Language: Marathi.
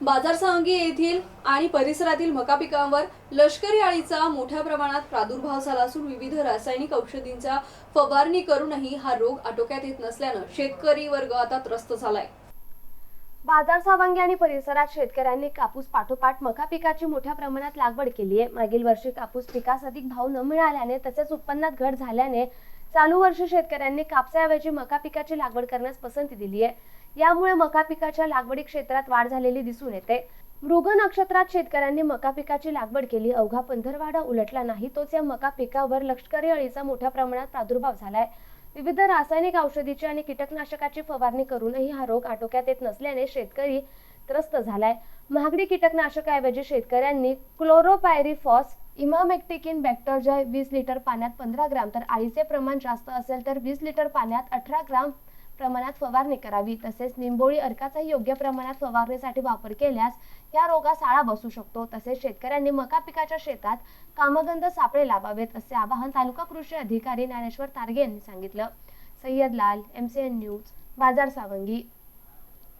बाजार सांगी येथील आणि परिसरातील मका पिकांवर लष्करी अळीचा मोठ्या प्रमाणात प्रादुर्भाव झाला असून विविध रासायनिक औषधींचा फवारणी करूनही हा रोग आटोक्यात येत नसल्यानं शेतकरी वर्ग आता त्रस्त झालाय. बाजार सावंगी आणि परिसरात शेतकऱ्यांनी कापूस पाठोपाठ मका पिकाची मोठ्या प्रमाणात लागवड केली आहे. मागील वर्षी कापूस पिकास अधिक भाव न मिळाल्याने तसेच उत्पन्नात घट झाल्याने चालू वर्षी शेतकऱ्यांनी कापसाऐवजी मका पिकाची लागवड करण्यास पसंती दिली आहे. यामुळे मका पिकाच्या लागवडी क्षेत्रात वाढ झालेली दिसून येते. मृग नक्षत्रात शेतकऱ्यांनी मका पिकाची लागवड केली. अवघा पंधरवाडा उलटला नाही तोच या मका पिकावर लष्करी अळीचा मोठ्या प्रमाणात प्रादुर्भाव झालाय. विविध रासायनिक औषधीची आणि कीटकनाशकाची फवारणी करूनही हा रोग आटोक्यात येत नसल्याने शेतकरी त्रस्त झालाय. महागडी कीटकनाशकाऐवजी शेतकऱ्यांनी क्लोरोपायरिफॉस इमामेक्टिकिन बॅक्टरजय वीस लिटर पाण्यात पंधरा ग्राम तर आळीचे प्रमाण जास्त असेल तर वीस लिटर पाण्यात अठरा ग्राम प्रमाणात फवारणी करावी. तसेच निंबोळी अर्काचाही योग्य प्रमाणात फवारणीसाठी वापर केल्यास या रोगास आळा बसू शकतो. तसेच शेतकऱ्यांनी मका पिकाच्या शेतात कामगंध सापळे लावावेत असे आवाहन तालुका कृषी अधिकारी ज्ञानेश्वर तारगे यांनी सांगितलं. सय्यद लाल एम सी एन न्यूज बाजार सावंगी.